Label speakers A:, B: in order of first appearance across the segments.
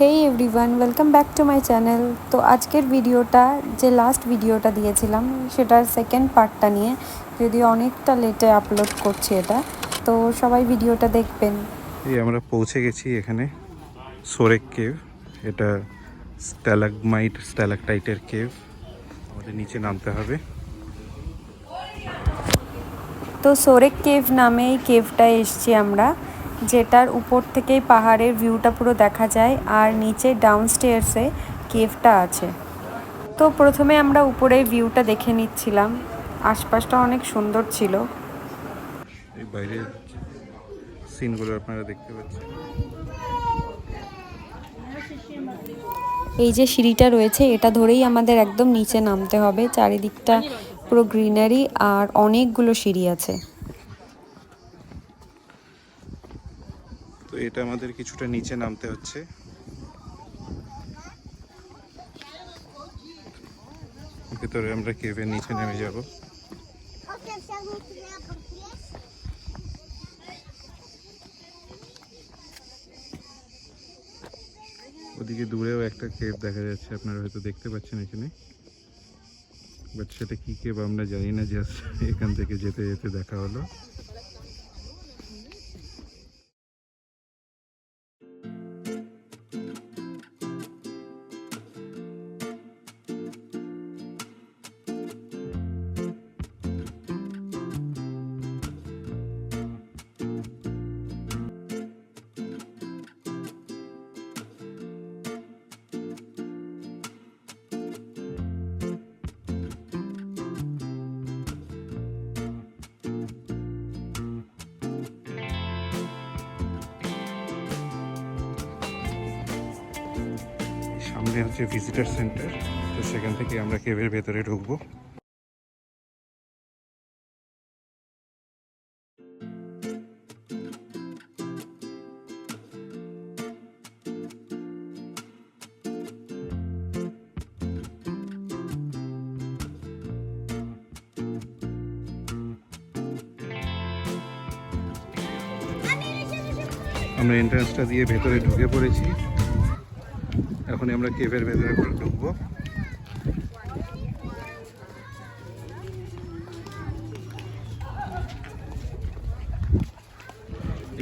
A: Hey everyone welcome back to my channel তো আজকের ভিডিওটা যে লাস্ট ভিডিওটা দিয়েছিলাম সেটার সেকেন্ড পার্টটা নিয়ে যদিও অনেকটা লেটে আপলোড করছি এটা তো সবাই ভিডিওটা দেখবেন।
B: এই আমরা পৌঁছে গেছি এখানে সোরেক কেভ এটা স্ট্যালাগমাইট স্ট্যালাকটাইটের কেভ আমাদের নিচে নামতে হবে।
A: তো সোরেক কেভ নামে এই কেভটায় এসছি আমরা। যেটার উপর থেকেই পাহাড়ের ভিউটা পুরো দেখা যায় আর নিচে ডাউন স্টেয়ার্সে কেভটা আছে। তো প্রথমে আমরা উপরে ভিউটা দেখে নিচ্ছিলাম। আশপাশটা অনেক সুন্দর ছিল।
B: এই বাইরের সিনগুলো আপনারা দেখতে পাচ্ছেন।
A: এই যে সিঁড়িটা রয়েছে এটা ধরেই আমাদের একদম নিচে নামতে হবে। চারিদিকটা পুরো গ্রিনারি আর অনেকগুলো সিঁড়ি আছে।
B: তো এটা আমাদের কিছুটা নিচে নামতে হচ্ছে। ভেতরে আমরা কেভের নিচে নেমে যাব. ওদিকে দূরেও একটা কেভ দেখা যাচ্ছে আপনারা হয়তো দেখতে পাচ্ছেন এখানে। বাট সেটা কি কেভ আমরা জানি না জাস্ট এখান থেকে যেতে যেতে দেখা হলো। হচ্ছে ভিজিটার সেন্টার। তো সেখান থেকে আমরা কেভের ভেতরে ঢুকবো। আমরা এন্ট্রান্সটা দিয়ে ভেতরে ঢুকে পড়েছি। এখন আমরা কেভের ভেতরে করে ঢুকবো।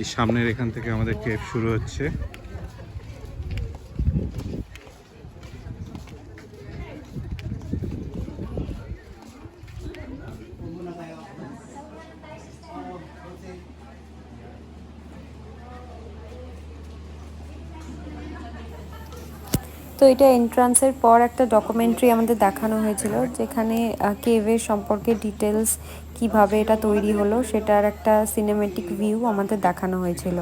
B: এই সামনের এখান থেকে আমাদের কেভ শুরু হচ্ছে।
A: তো এটা এন্ট্রান্সের পর একটা ডকুমেন্টারি আমাদের দেখানো হয়েছিল, যেখানে কেভের সম্পর্কে ডিটেলস কীভাবে এটা তৈরি হলো সেটার একটা সিনেমেটিক ভিউ আমাদের দেখানো হয়েছিল।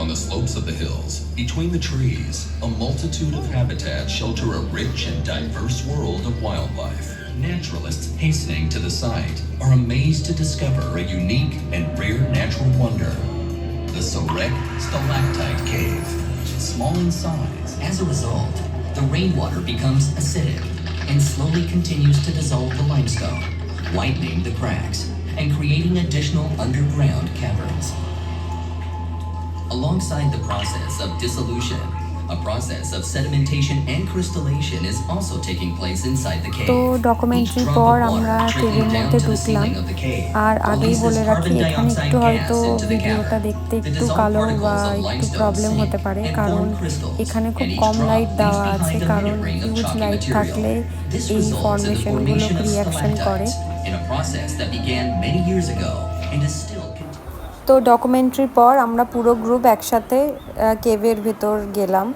C: On the slopes of the hills, between the trees, a multitude of habitats shelter a rich and diverse world of wildlife. Naturalists hastening to the site are amazed to discover a unique and rare natural wonder the Sorek Stalactite Cave.
D: Small in size, as a result, the rainwater becomes acidic and slowly continues to dissolve the limestone, widening the cracks and creating additional underground caverns. Alongside the process of dissolution, a process of sedimentation and crystallization is also taking place inside the cave.
A: তো
D: drop
A: পর আমরা কেভের মধ্যে ঢুকলাম আর আগেই বলে রাখি এখানে একটু হয়তো ভিডিওটা দেখতে একটু কালো বা একটু প্রবলেম হতে পারে কারণ এখানে খুব কম লাইট দেওয়া আছে কারণ হিউজ লাইট থাকলে এই ফর্মেশনগুলো রিয়াকশন করে
D: in a process that began many years ago and is still.
A: তো ডকুমেন্টারির পর আমরা পুরো গ্রুপ একসাথে কেভের ভেতর গেলাম।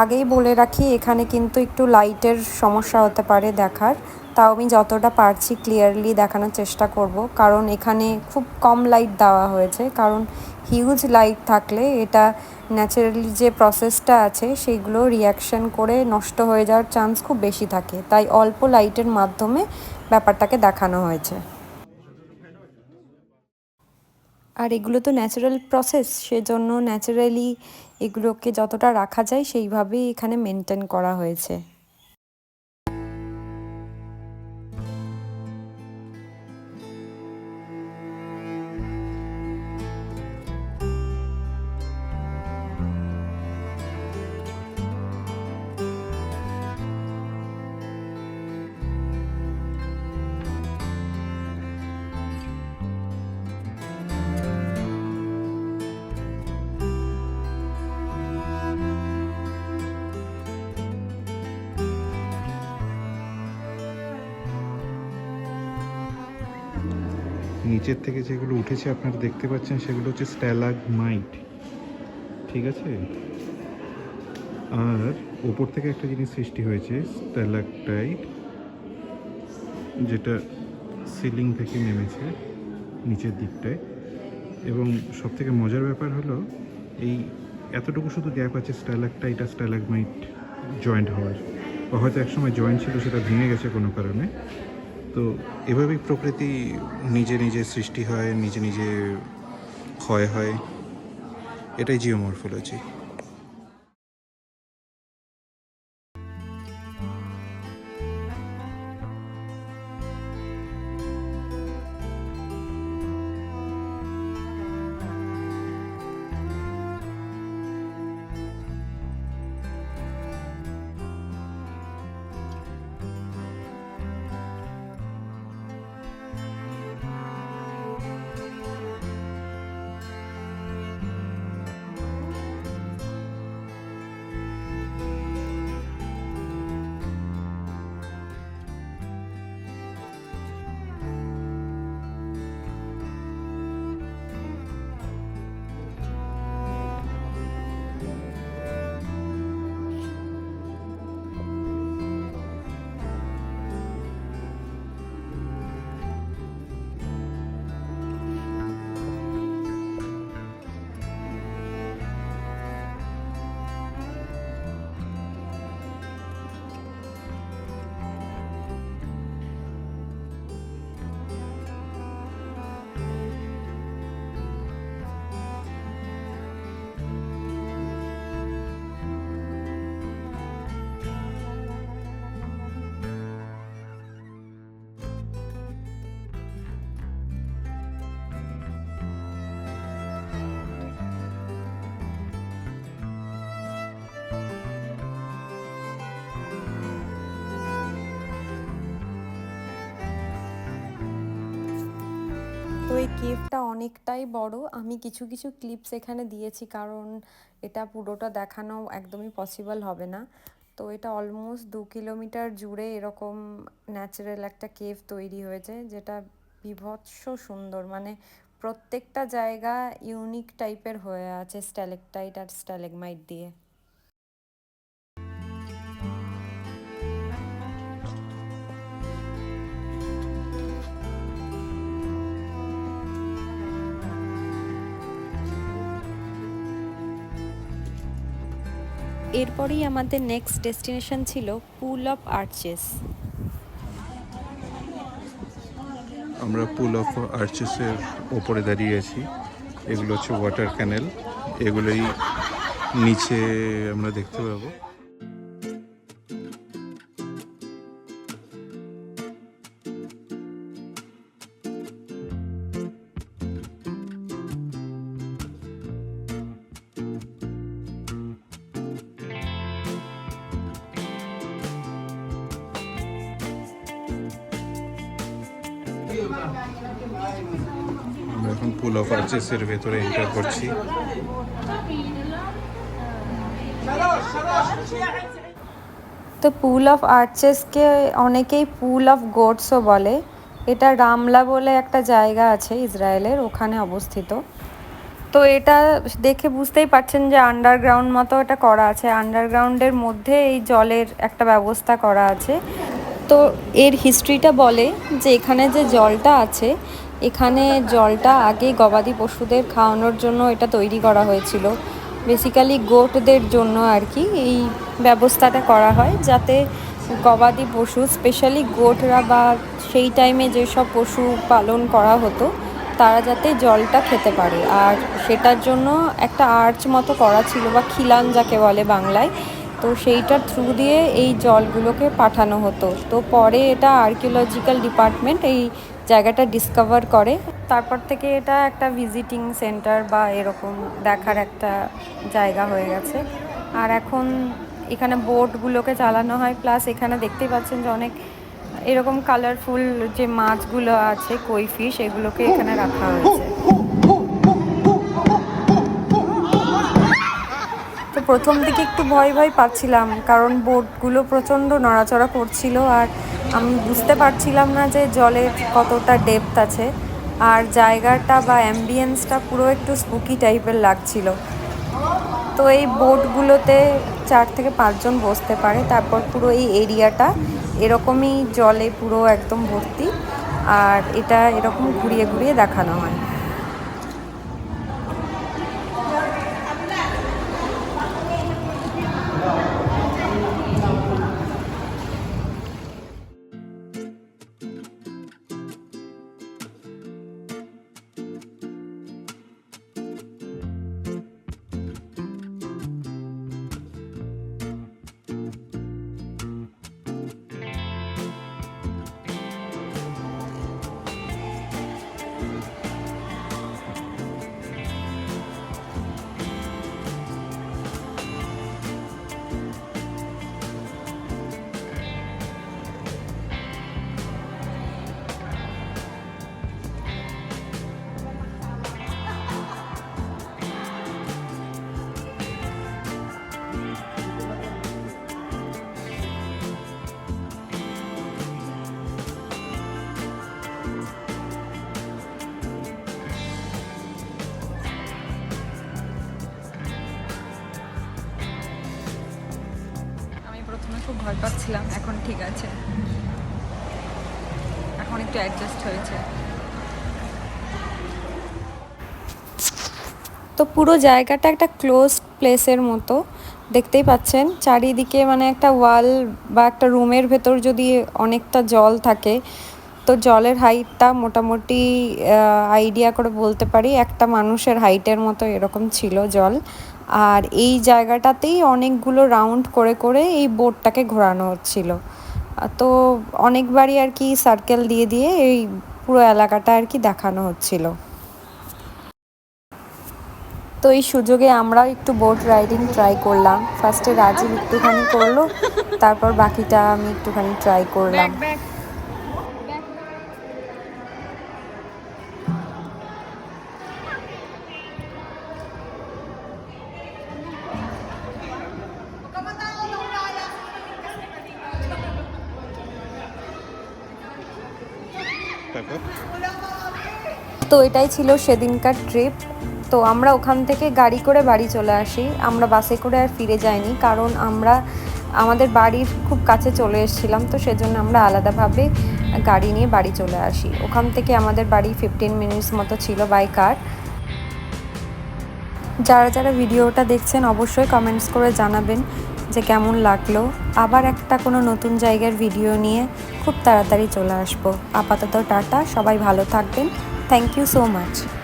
A: আগেই বলে রাখি, এখানে কিন্তু একটু লাইটের সমস্যা হতে পারে দেখার। তাও আমি যতটা পারছি ক্লিয়ারলি দেখানোর চেষ্টা করব। কারণ এখানে খুব কম লাইট দেওয়া হয়েছে। কারণ হিউজ লাইট থাকলে এটা ন্যাচারালি যে প্রসেসটা আছে সেইগুলো রিয়াকশন করে নষ্ট হয়ে যাওয়ার চান্স খুব বেশি থাকে। তাই অল্প লাইটের মাধ্যমে ব্যাপারটাকে দেখানো হয়েছে। আর এগুলো তো ন্যাচারাল প্রসেস সেজন্য ন্যাচারালি এগুলোকে যতটা রাখা যায় সেইভাবেই এখানে মেনটেন করা হয়েছে।
B: নিচের থেকে যেগুলো উঠেছে আপনারা দেখতে পাচ্ছেন, সেগুলো হচ্ছে স্ট্যালাগমাইট ঠিক আছে? আর ওপর থেকে একটা জিনিস সৃষ্টি হয়েছে স্ট্যালাকটাইট যেটা সিলিং থেকে নেমেছে নিচের দিকটায়। এবং সব থেকে মজার ব্যাপার হলো, এই এতটুকু শুধু গ্যাপ আছে স্ট্যালাগ স্ট্যালাকটাইট আর স্ট্যালাগমাইট জয়েন্ট হওয়ার। বা হয়তো একসময় জয়েন্ট ছিল, সেটা ভেঙে গেছে কোনো কারণে। তো এভাবেই প্রকৃতি নিজে নিজে সৃষ্টি হয় নিজে নিজে ক্ষয় হয়। এটাই জিওমরফোলজি
A: কেভটা অনেকটাই বড়। আমি কিছু কিছু ক্লিপস এখানে দিয়েছি, কারণ এটা পুরোটা দেখানো একদমই পসিবল হবে না। তো এটা অলমোস্ট দু কিলোমিটার জুড়ে এরকম ন্যাচারাল একটা কেভ তৈরি হয়েছে, যেটা বিভৎস সুন্দর। মানে প্রত্যেকটা জায়গা ইউনিক টাইপের হয়ে আছে স্ট্যালেকটাইট আর স্ট্যালেগমাইট দিয়ে। এরপরেই আমাদের নেক্সট ডেস্টিনেশন ছিল পুল অফ আর্চেস
B: আমরা পুল অফ আর্চেসের ওপরে দাঁড়িয়ে আছি। এগুলো হচ্ছে ওয়াটার ক্যানেল এগুলোই নিচে আমরা দেখতে পাবো। আমরা এখন পুল অফ আর্চেসের ভেতরে এন্টার করছি।
A: তো পুল অফ আর্চেসকে অনেকেই পুল অফ গোটসও বলে। এটা রামলা বলে একটা জায়গা আছে ইসরায়েলের, ওখানে অবস্থিত। তো এটা দেখে বুঝতেই পারছেন যে আন্ডারগ্রাউন্ড মতো এটা করা আছে। আন্ডারগ্রাউন্ডের মধ্যে এই জলের একটা ব্যবস্থা করা আছে। তো এর হিস্ট্রিটা বলে যে এখানে যে জলটা আছে, এখানে জলটা আগে গবাদি পশুদের খাওয়ানোর জন্য এটা তৈরি করা হয়েছিল। বেসিক্যালি গোটদের জন্য আর কি এই ব্যবস্থাটা করা হয় যাতে গবাদি পশু স্পেশালি গোটরা বা সেই টাইমে যেসব পশু পালন করা হতো, তারা যাতে জলটা খেতে পারে। আর সেটার জন্য একটা আর্চ মতো করা ছিল বা খিলান যাকে বলে বাংলায় তো সেইটার থ্রু দিয়ে এই জলগুলোকে পাঠানো হতো। তো পরে এটা আর্কিওলজিক্যাল ডিপার্টমেন্ট এই জায়গাটা ডিসকভার করে। তারপর থেকে এটা একটা ভিজিটিং সেন্টার বা এরকম দেখার একটা জায়গা হয়ে গেছে। আর এখন এখানে বোটগুলোকে চালানো হয় প্লাস এখানে দেখতেই পাচ্ছেন যে অনেক এরকম কালারফুল যে মাছগুলো আছে কই ফিশ এগুলোকে এখানে রাখা হয়েছে। প্রথম দিকে একটু ভয় ভয় পাচ্ছিলাম, কারণ বোটগুলো প্রচণ্ড নড়াচড়া করছিল আর আমি বুঝতে পারছিলাম না যে জলের কতটা ডেপথ আছে। আর জায়গাটা বা অ্যাম্বিয়েন্সটা পুরো একটু স্পুকি টাইপের লাগছিল। তো এই বোটগুলোতে চার থেকে পাঁচজন বসতে পারে, তারপর পুরো এই এরিয়াটা এরকমই জলে পুরো একদম ভর্তি। আর এটা এরকম ঘুরিয়ে ঘুরিয়ে দেখানো হয়।
E: খুব ভয় পাচ্ছিলাম, এখন ঠিক আছে। এখন একটু অ্যাডজাস্ট হয়েছে।
A: তো পুরো জায়গাটা একটা ক্লোজ প্লেসের মতো, দেখতেই পাচ্ছেন। চারিদিকে মানে একটা ওয়াল বা একটা রুমের ভেতর যদি অনেকটা জল থাকে তো জলের হাইটটা মোটামুটি আইডিয়া করে বলতে পারি, একটা মানুষের হাইটের মতো এরকম ছিল জল। আর এই জায়গাটাতেই অনেকগুলো রাউন্ড করে করে এই বোটটাকে ঘোরানো হচ্ছিল। তো অনেকবারই আর কি সার্কেল দিয়ে দিয়ে এই পুরো এলাকাটা আর কি দেখানো হচ্ছিল। তো এই সুযোগে আমরাও একটু বোট রাইডিং ট্রাই করলাম। ফার্স্টে রাজীব একটুখানি করল, তারপর বাকিটা আমি একটুখানি ট্রাই করলাম। তো এটাই ছিল সেদিনকার ট্রিপ তো আমরা ওখান থেকে গাড়ি করে বাড়ি চলে আসি। আমরা বাসে করে আর ফিরে যাইনি কারণ আমরা, আমাদের বাড়ির খুব কাছে চলে এসেছিলাম তো সেজন্য আমরা আলাদাভাবে গাড়ি নিয়ে বাড়ি চলে আসি। ওখান থেকে আমাদের বাড়ি ফিফটিন মিনিটস মতো ছিল বাই কার যারা যারা ভিডিওটা দেখছেন অবশ্যই কমেন্টস করে জানাবেন যে কেমন লাগল। আবার একটা কোনো নতুন জায়গার ভিডিও নিয়ে খুব তাড়াতাড়ি চলে আসব। আপাতত টাটা, সবাই ভালো থাকবেন। Thank you so much.